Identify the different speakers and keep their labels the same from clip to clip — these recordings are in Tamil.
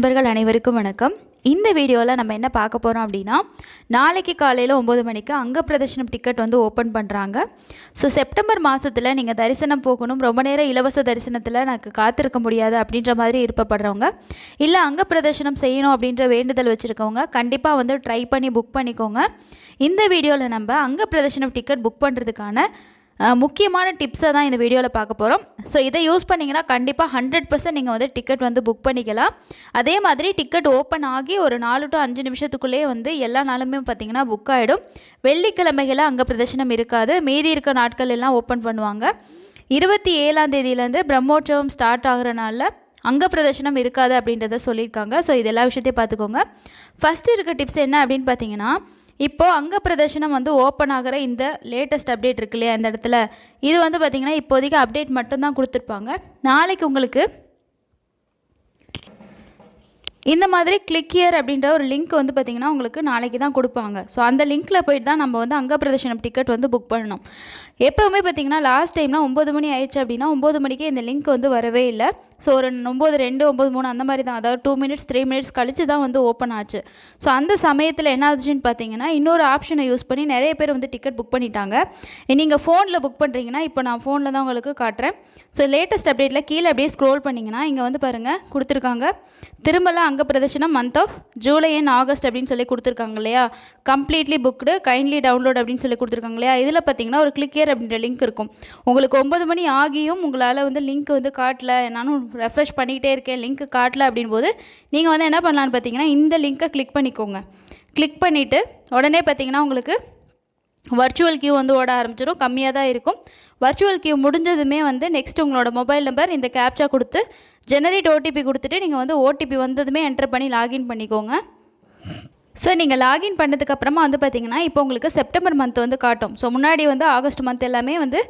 Speaker 1: நண்பர்கள் அனைவருக்கும் வணக்கம். இந்த வீடியோவில் நம்ம என்ன பார்க்க போகிறோம் அப்படின்னா நாளைக்கு காலையில் ஒம்பது மணிக்கு அங்க பிரதர்ஷனம் டிக்கெட் வந்து ஓப்பன் பண்ணுறாங்க ஸோ செப்டம்பர் மாதத்தில் நீங்கள் தரிசனம் போகணும். ரொம்ப நேரம் இலவச தரிசனத்தில் எனக்கு காத்திருக்க முடியாது அப்படின்ற மாதிரி விருப்பப்படுறவங்க. இல்லை அங்க பிரதர்ஷனம் செய்யணும் அப்படின்ற வேண்டுதல் வச்சுருக்கவங்க கண்டிப்பாக வந்து ட்ரை பண்ணி புக் பண்ணிக்கோங்க. இந்த வீடியோவில் நம்ம அங்க பிரதர்ஷனம் டிக்கெட் புக் பண்ணுறதுக்கான முக்கியமான டிப்ஸை தான் இந்த வீடியோவில் பார்க்க போகிறோம் ஸோ இதை யூஸ் பண்ணிங்கன்னா கண்டிப்பாக ஹண்ட்ரட் பர்சன்ட் நீங்கள் வந்து டிக்கெட் வந்து புக் பண்ணிக்கலாம். அதே மாதிரி டிக்கெட் ஓப்பன் ஆகி ஒரு நாலு டு அஞ்சு நிமிஷத்துக்குள்ளேயே வந்து எல்லா நாளுமே பார்த்தீங்கன்னா புக் ஆகிடும் வெள்ளிக்கிழமைகளில் அங்கே பிரதர்ஷனம் இருக்காது. மீதி இருக்க நாட்கள் எல்லாம் ஓப்பன் பண்ணுவாங்க. இருபத்தி ஏழாம் தேதியிலேருந்து பிரம்மோற்சவம் ஸ்டார்ட் ஆகிறனால நாளில் அங்க பிரதர்ஷனம் இருக்காது அப்படின்றத சொல்லியிருக்காங்க. ஸோ இது எல்லா விஷயத்தையும் பார்த்துக்கோங்க. ஃபஸ்ட்டு இருக்க டிப்ஸ் என்ன அப்படின்னு பார்த்தீங்கன்னா இப்போது அங்க பிரதர்ஷனம் வந்து ஓப்பன் ஆகிற இந்த லேட்டஸ்ட் அப்டேட் இருக்கு இல்லையா இந்த இடத்துல. இது வந்து பார்த்திங்கன்னா இப்போதைக்கு அப்டேட் மட்டும்தான் கொடுத்துருப்பாங்க. நாளைக்கு உங்களுக்கு இந்த மாதிரி கிளிக் இயர் அப்படின்ற ஒரு லிங்க் வந்து பார்த்திங்கன்னா உங்களுக்கு நாளைக்கு தான் கொடுப்பாங்க. ஸோ அந்த லிங்க்கில் போயிட்டு தான் நம்ம வந்து அங்க பிரதர்ஷனம் டிக்கெட் வந்து புக் பண்ணணும். எப்போவுமே பார்த்திங்கன்னா லாஸ்ட் டைம்னா ஒம்பது மணி ஆயிடுச்சு அப்படின்னா ஒம்பது மணிக்கே இந்த லிங்க் வந்து வரவே இல்லை. ஸோ ஒரு ஒம்பது ரெண்டு ஒம்பது மூணு அந்த மாதிரி தான். அதாவது டூ மினிட்ஸ் த்ரீ மினிட்ஸ் கழிச்சு தான் வந்து ஓப்பன் ஆச்சு. ஸோ அந்த சமயத்தில் என்ன ஆச்சுன்னு பார்த்தீங்கன்னா இன்னொரு ஆப்ஷனை யூஸ் பண்ணி நிறைய பேர் வந்து டிக்கெட் புக் பண்ணிட்டாங்க. நீங்கள் ஃபோனில் புக் பண்ணுறீங்கன்னா இப்போ நான் ஃபோனில் தான் உங்களுக்கு காட்டுறேன். ஸோ லேட்டஸ்ட் அப்டேட்டில் கீழே அப்படியே ஸ்க்ரோல் பண்ணிங்கன்னா இங்கே வந்து பாருங்கள் கொடுத்துருக்காங்க. திரும்பலாம் அங்கே பிரதர்ஷனம் month of July and August அப்படின்னு சொல்லி கொடுத்துருக்காங்க இல்லையா? கம்ப்ளீட்லி புக்டு கைண்ட்லி டவுன்லோட் அப்படின்னு சொல்லி கொடுத்துருக்காங்க இல்லையா? இதில் பார்த்தீங்கன்னா ஒரு கிளிக்கியர் அப்படின்ற லிங்க் இருக்கும். உங்களுக்கு ஒம்பது மணி ஆகியும் உங்களால் வந்து லிங்க் வந்து காட்டல. நானும் ரெஃப்ரெஷ் பண்ணிக்கிட்டே இருக்கேன். லிங்க் காட்டல அப்படின்போது நீங்கள் வந்து என்ன பண்ணலான்னு பார்த்தீங்கன்னா இந்த லிங்க்கை கிளிக் பண்ணிக்கோங்க. கிளிக் பண்ணிவிட்டு உடனே பார்த்தீங்கன்னா உங்களுக்கு வர்ச்சுவல் கியூ வந்து ஓட ஆரம்பிச்சிடும் கம்மியாக தான் இருக்கும். வர்ச்சுவல் கியூ முடிஞ்சதுமே வந்து நெக்ஸ்ட் உங்களோட மொபைல் நம்பர் இந்த கேப்சா கொடுத்து ஜெனரேட் ஓடிபி கொடுத்துட்டு நீங்கள் வந்து ஓடிபி வந்ததுமே என்டர் பண்ணி லாகின் பண்ணிக்கோங்க. ஸோ நீங்கள் லாகின் பண்ணதுக்கப்புறமா வந்து பார்த்தீங்கன்னா இப்போ உங்களுக்கு செப்டம்பர் மந்த் வந்து காட்டும். ஸோ முன்னாடி வந்து ஆகஸ்ட் மந்த் எல்லாமே வந்து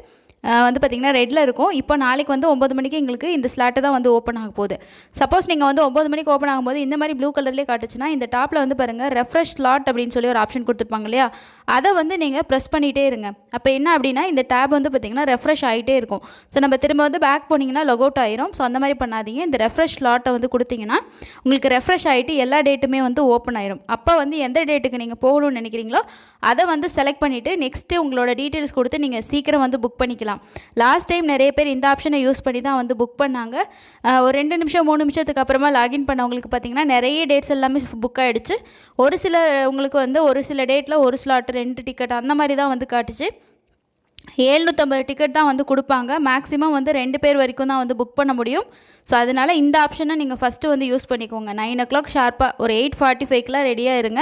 Speaker 1: வந்து பார்த்திங்கன்னா ரெட்டில் இருக்கும். இப்போ நாளைக்கு வந்து ஒம்பது மணிக்கு எங்களுக்கு இந்த ஸ்லாட்டு தான் வந்து ஓப்பன் ஆக போகுது. சப்போஸ் நீங்கள் வந்து ஒம்பது மணிக்கு ஓப்பன் ஆகும்போது இந்த மாதிரி ப்ளூ கலர்லேயே காட்டுச்சுன்னா இந்த டாப்பில் வந்து பாருங்கள் ரெஃப்ரெஷ் ஸ்லாட் அப்படின்னு சொல்லி ஒரு ஆப்ஷன் கொடுத்துருப்பாங்க இல்லையா? அதை வந்து நீங்கள் ப்ரெஸ் பண்ணிகிட்டே இருங்க. அப்போ என்ன அப்படின்னா இந்த டேப் வந்து பார்த்திங்கன்னா ரெஃப்ரெஷ் ஆகிட்டே இருக்கும். ஸோ நம்ம திரும்ப வந்து பேக் போனீங்கன்னா லொக் அவுட் ஆயிரும். ஸோ அந்த மாதிரி பண்ணாதீங்க. இந்த ரெஃப்ரெஷ் ஸ்லாட்டை வந்து கொடுத்தீங்கன்னா உங்களுக்கு ரெஃப்ரெஷ் ஆகிட்டு எல்லா டேட்டுமே வந்து ஓப்பன் ஆயிரும். அப்போ வந்து எந்த டேட்டுக்கு நீங்கள் போகணும்னு நினைக்கிறீங்களோ அதை வந்து செலக்ட் பண்ணிவிட்டு நெக்ஸ்ட்டு உங்களோட டீட்டெயில்ஸ் கொடுத்து நீங்கள் சீக்கிரம் வந்து புக் பண்ணிக்கலாம். லாஸ்ட் டைம் நிறைய பேர் இந்த ஆப்ஷனை யூஸ் பண்ணி தான் வந்து புக் பண்ணாங்க. ஒரு ரெண்டு நிமிஷம் மூணு நிமிஷத்துக்கு அப்புறமா லாகின் பண்ணவங்களுக்கு பார்த்தீங்கன்னா நிறைய டேட்ஸ் எல்லாமே புக் ஆகிடுச்சு ஒரு சில உங்களுக்கு வந்து ஒரு சில டேட்டில் ஒரு ஸ்லாட் ரெண்டு டிக்கெட் அந்த மாதிரி தான் வந்து காட்டுச்சு. ஏழ்நூற்றம்பது டிக்கெட் தான் வந்து கொடுப்பாங்க. மேக்ஸிமம் வந்து ரெண்டு பேர் வரைக்கும் தான் வந்து புக் பண்ண முடியும். ஸோ அதனால் இந்த ஆப்ஷனை நீங்கள் ஃபஸ்ட்டு வந்து யூஸ் பண்ணிக்கோங்க. நைன் ஓ கிளாக் ஷார்ப்பாக ஒரு எயிட் ஃபார்ட்டி ஃபைவ்க்கெலாம் ரெடியாக இருங்க.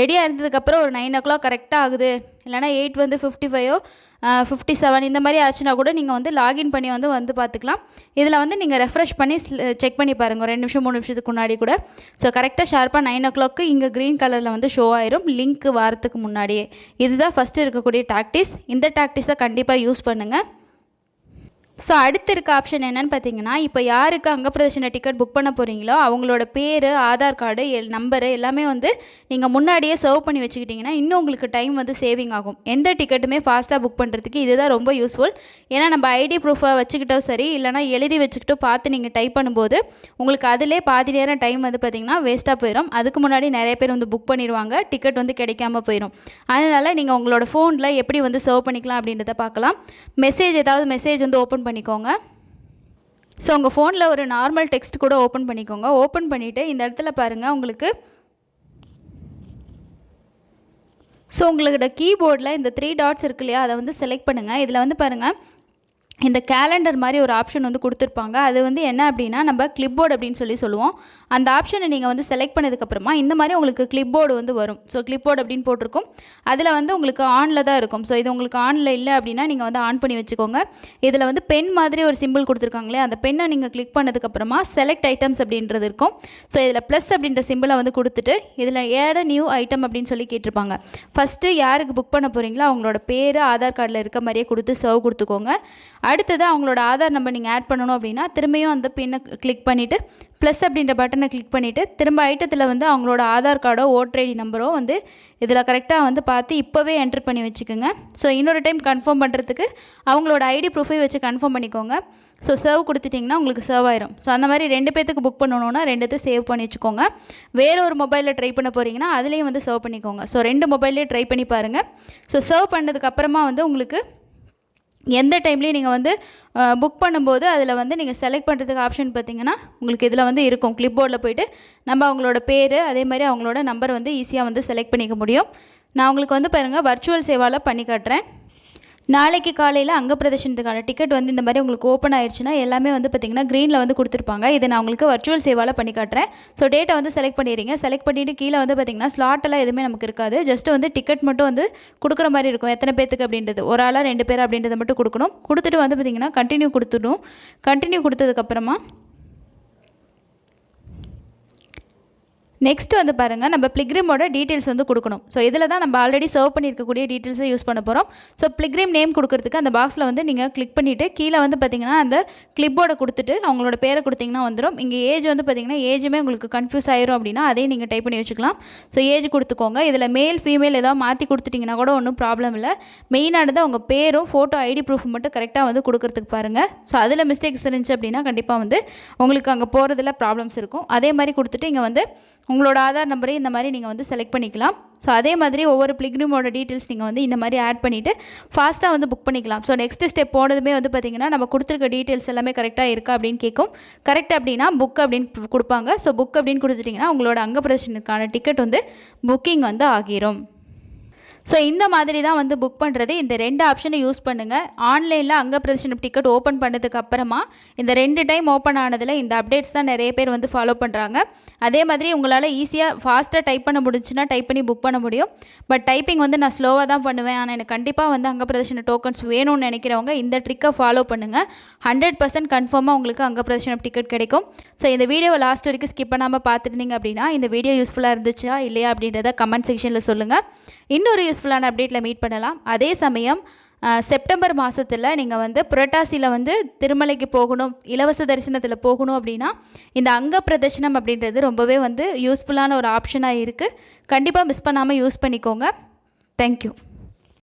Speaker 1: ரெடியாக இருந்ததுக்கப்புறம் ஒரு நைன் ஓ கிளாக் கரெக்டாக ஆகுது. இல்லைனா எயிட் வந்து ஃபிஃப்டி ஃபைவோ ஃபிஃப்டி செவன் இந்த மாதிரி ஆச்சுன்னா கூட நீங்கள் வந்து லாகின் பண்ணி வந்து வந்து பார்த்துக்கலாம் இதில் வந்து நீங்கள் ரெஃப்ரெஷ் பண்ணி செக் பண்ணி பாருங்கள் ஒரு ரெண்டு நிமிஷம் மூணு நிமிஷத்துக்கு முன்னாடி கூட. ஸோ கரெக்டாக ஷார்ப்பாக நைன் ஓ கிளாக்கு இங்கே க்ரீன் கலரில் வந்து ஷோ ஆயிரும். லிங்க் வாரத்துக்கு முன்னாடியே. இதுதான் ஃபஸ்ட்டு இருக்கக்கூடிய டாக்டிஸ் இந்த டாக்டிஸை கண்டிப்பாக யூஸ் பண்ணுங்கள் ஸோ அடுத்து இருக்க ஆப்ஷன் என்னன்னு பார்த்தீங்கன்னா இப்போ யாருக்கு அங்க டிக்கெட் புக் பண்ண போகிறீங்களோ அவங்களோட பேர் ஆதார் கார்டு எல் நம்பரு எல்லாமே வந்து நீங்கள் முன்னாடியே சர்வ் பண்ணி வச்சுக்கிட்டிங்கன்னா இன்னும் உங்களுக்கு டைம் வந்து சேவிங் ஆகும். எந்த டிக்கெட்டுமே ஃபாஸ்ட்டாக புக் பண்ணுறதுக்கு இதுதான் ரொம்ப யூஸ்ஃபுல் ஏன்னா நம்ம ஐடி ப்ரூஃபை வச்சுக்கிட்டோ சரி இல்லைனா எழுதி வச்சுக்கிட்டோ பார்த்து நீங்கள் டைப் பண்ணும்போது உங்களுக்கு அதிலே பாதி நேரம் டைம் வந்து பார்த்திங்கன்னா வேஸ்ட்டாக போயிடும் அதுக்கு முன்னாடி நிறைய பேர் வந்து புக் பண்ணிடுவாங்க டிக்கெட் வந்து கிடைக்காம போயிடும் அதனால் நீங்கள் உங்களோட ஃபோனில் எப்படி வந்து சர்வ் பண்ணிக்கலாம் அப்படின்றத பார்க்கலாம். மெசேஜ் ஏதாவது மெசேஜ் வந்து ஓப்பன் பண்ணிக்கோங்க. ஸோ உங்கள் ஃபோனில் ஒரு நார்மல் டெக்ஸ்ட் கூட ஓப்பன் பண்ணிக்கோங்க. ஓப்பன் பண்ணிவிட்டு இந்த இடத்துல பாருங்கள் உங்களுக்கு ஸோ உங்களோட கீபோர்டில் இந்த த்ரீ டாட்ஸ் இருக்கு இல்லையா அதை வந்து செலக்ட் பண்ணுங்கள் இதில் வந்து பாருங்கள் இந்த கேலண்டர் மாதிரி ஒரு ஆப்ஷன் வந்து கொடுத்துருப்பாங்க. அது வந்து என்ன அப்படின்னா நம்ம கிளிப்போர்டு அப்படின்னு சொல்லி சொல்லுவோம். அந்த ஆப்ஷனை நீங்கள் வந்து செலக்ட் பண்ணதுக்கப்புறமா இந்த மாதிரி உங்களுக்கு கிளிப்போர்டு வந்து வரும். ஸோ கிளிப்போர்டு அப்படின்னு போட்டிருக்கும். அதில் வந்து உங்களுக்கு ஆனில் தான் இருக்கும். ஸோ இது உங்களுக்கு ஆனில் இல்லை அப்படின்னா நீங்கள் வந்து ஆன் பண்ணி வச்சுக்கோங்க. இதில் வந்து பென் மாதிரி ஒரு சிம்பிள் கொடுத்துருக்காங்களே அந்த பெண்ணை நீங்கள் கிளிக் பண்ணதுக்கப்புறமா செலக்ட் ஐட்டம்ஸ் அப்படின்றது இருக்கும். ஸோ இதில் ப்ளஸ் அப்படின்ற சிம்பிளை வந்து கொடுத்துட்டு இதில் ஏட நியூ ஐட்டம் அப்படின்னு சொல்லி கேட்டிருப்பாங்க. ஃபஸ்ட்டு யாருக்கு புக் பண்ண போகிறீங்களோ அவங்களோட பேர் ஆதார் கார்டில் இருக்க மாதிரியே கொடுத்து சர்வ் கொடுத்துக்கோங்க. அடுத்தது அவங்களோட ஆதார் நம்பர் நீங்கள் ஆட் பண்ணணும் அப்படின்னா திரும்பியும் அந்த பின்னை கிளிக் பண்ணிவிட்டு ப்ளஸ் அப்படின்ற பட்டனை கிளிக் பண்ணிவிட்டு திரும்ப ஐட்டத்தில் வந்து அவங்களோட ஆதார் கார்டோ ஓட்டர் ஐடி நம்பரோ வந்து இதில் கரெக்டாக வந்து பார்த்து இப்போவே என்ட்ரு பண்ணி வச்சுக்கோங்க. ஸோ இன்னொரு டைம் கன்ஃபார்ம் பண்ணுறதுக்கு அவங்களோட ஐடி ப்ரூஃபை வச்சு கன்ஃபார்ம் பண்ணிக்கோங்க. ஸோ சர்வ் கொடுத்துட்டிங்கன்னா உங்களுக்கு சர்வ் ஆயிரும். ஸோ அந்த மாதிரி ரெண்டு பேத்துக்கு புக் பண்ணணுன்னா ரெண்டுத்தையும் சேவ் பண்ணி வச்சுக்கோங்க. வேறு ஒரு மொபைலில் ட்ரை பண்ண போகிறீங்கன்னா அதுலேயும் வந்து சர்வ் பண்ணிக்கோங்க. ஸோ ரெண்டு மொபைல்லேயே ட்ரை பண்ணி பாருங்கள் ஸோ சர்வ் பண்ணதுக்கப்புறமா வந்து உங்களுக்கு எந்த டைம்லேயும் நீங்கள் வந்து புக் பண்ணும்போது அதில் வந்து நீங்கள் செலக்ட் பண்ணுறதுக்கு ஆப்ஷன் பார்த்தீங்கன்னா உங்களுக்கு இதில் வந்து இருக்கும். கிளிப்போர்டில் போயிட்டு நம்ம அவங்களோட பேர் அதே மாதிரி அவங்களோட நம்பர் வந்து ஈஸியாக வந்து செலக்ட் பண்ணிக்க முடியும். நான் உங்களுக்கு வந்து பாருங்கள் வர்ச்சுவல் சேவாவில் பண்ணி காட்டுறேன். நாளைக்கு காலையில் அங்க பிரதர்ஷனத்துக்கான டிக்கெட் வந்து இந்த மாதிரி உங்களுக்கு ஓப்பன் ஆயிடுச்சுன்னா எல்லாமே வந்து பார்த்திங்கன்னா க்ரீனில் வந்து கொடுத்துருப்பாங்க. இதை நான் உங்களுக்கு வர்ச்சுவல் சேவால் பண்ணி காட்டுறேன். ஸோ டேட்டை வந்து செலக்ட் பண்ணிடுறீங்க. செலக்ட் பண்ணிவிட்டு கீழே வந்து பார்த்திங்கன்னா ஸ்லாட்டெல்லாம் எதுவுமே நமக்கு இருக்காது. ஜஸ்ட் வந்து டிக்கெட் மட்டும் வந்து கொடுக்குற மாதிரி இருக்கும். எத்தனை பேத்துக்கு அப்படின்றது. ஒரு ஆளாக ரெண்டு பேர் அப்படின்றத மட்டும் கொடுக்கணும். கொடுத்துட்டு வந்து பார்த்திங்கன்னா கண்டினியூ கொடுத்துடணும். கண்டினியூ கொடுத்ததுக்கப்புறமா நெக்ஸ்ட் வந்து பாருங்கள் நம்ம பிளிக்ரிமோட டீட்டெயில்ஸ் வந்து கொடுக்கணும். ஸோ இதில் தான் நம்ம ஆல்ரெடி சர்வ் பண்ணியிருக்கக்கூடிய டீட்டெயில்ஸை யூஸ் பண்ண போகிறோம் ஸோ பிளிக்ரிம் நேம் கொடுக்கறதுக்கு அந்த பாக்ஸில் வந்து நீங்கள் கிளிக் பண்ணிவிட்டு கீழே வந்து பார்த்தீங்கன்னா அந்த கிளிப்போர்டை கொடுத்துட்டு அவங்களோட பேரை கொடுத்தீங்கன்னா வந்துடும் இங்கே ஏஜ் வந்து பார்த்தீங்கன்னா ஏஜுமே உங்களுக்கு கன்ஃபியூஸ் ஆயிரும் அப்படின்னா அதையும் நீங்கள் டைப் பண்ணி வச்சுக்கலாம். ஸோ ஏஜ் கொடுத்துக்கோங்க. இதில் மேல் ஃபீமேல் ஏதாவது மாற்றி கொடுத்துட்டிங்கன்னா கூட ஒன்றும் ப்ராப்ளம் இல்லை. மெயினானது அவங்க பேரும் ஃபோட்டோ ஐடி ப்ரூஃப் மட்டும் கரெக்டாக வந்து கொடுக்கறதுக்கு பாருங்கள் ஸோ அதில் மிஸ்டேக்ஸ் இருந்துச்சு அப்படின்னா கண்டிப்பாக வந்து உங்களுக்கு அங்கே போகிறதுல ப்ராப்ளம்ஸ் இருக்கும். அதே மாதிரி கொடுத்துட்டு இங்கே வந்து உங்களோட ஆதார் நம்பரையும் இந்த மாதிரி நீங்கள் வந்து செலக்ட் பண்ணிக்கலாம். ஸோ அதே மாதிரி ஒவ்வொரு பிளிக்ரிமோட டீட்டெயில்ஸ் நீங்கள் வந்து இந்த மாதிரி ஆட் பண்ணிவிட்டு ஃபாஸ்ட்டாக வந்து புக் பண்ணிக்கலாம். ஸோ நெக்ஸ்ட் ஸ்டெப் போனதுமே வந்து பார்த்திங்கன்னா நம்ம கொடுத்துருக்க டீட்டெயில்ஸ் எல்லாமே கரெக்டாக இருக்கா அப்படின்னு கேட்கும். கரெக்ட் அப்படின்னா புக் அப்படின்னு கொடுப்பாங்க. ஸோ புக் அப்படின்னு கொடுத்துட்டிங்கன்னா உங்களோட அங்க பிரதர்ஷனுக்கான டிக்கெட் வந்து புக்கிங் வந்து ஆகிரும். ஸோ இந்த மாதிரி தான் வந்து புக் பண்ணுறது இந்த ரெண்டு ஆப்ஷனை யூஸ் பண்ணுங்கள் ஆன்லைனில் அங்க பிரதர்ஷனம் டிக்கெட் ஓப்பன் பண்ணதுக்கு அப்புறமா இந்த ரெண்டு டைம் ஓப்பன் ஆனதில் இந்த அப்டேட்ஸ் தான் நிறைய பேர் வந்து ஃபாலோ பண்ணுறாங்க அதே மாதிரி உங்களால் ஈஸியாக ஃபாஸ்ட்டாக டைப் பண்ண முடிஞ்சுன்னா டைப் பண்ணி புக் பண்ண முடியும். பட் டைப்பிங் வந்து நான் ஸ்லோவாக தான் பண்ணுவேன். ஆனால் எனக்கு கண்டிப்பாக வந்து அங்க பிரதர்ஷன டோக்கன்ஸ் வேணும்னு நினைக்கிறவங்க இந்த ட்ரிக்கை ஃபாலோ பண்ணுங்கள் ஹண்ட்ரட் பர்சன்ட் கன்ஃபார்மாக உங்களுக்கு அங்க பிரதர்ஷனம் டிக்கெட் கிடைக்கும். ஸோ இந்த வீடியோவை லாஸ்ட் வரைக்கும் ஸ்கிப் பண்ணாமல் பார்த்துருந்தீங்க அப்படின்னா இந்த வீடியோ யூஸ்ஃபுல்லாக இருந்துச்சா இல்லையா அப்படின்றத கமெண்ட் செக்ஷனில் சொல்லுங்கள் இன்னொரு யூஸ்ஃபுல்லான அப்டேட்டில் மீட் பண்ணலாம். அதே சமயம் செப்டம்பர் மாதத்தில் நீங்கள் வந்து புரட்டாசியில் வந்து திருமலைக்கு போகணும் இலவச தரிசனத்தில் போகணும் அப்படின்னா இந்த அங்க பிரதர்ஷனம் அப்படின்றது ரொம்பவே வந்து யூஸ்ஃபுல்லான ஒரு ஆப்ஷனாக இருக்குது கண்டிப்பாக மிஸ் பண்ணாமல் யூஸ் பண்ணிக்கோங்க. தேங்க்யூ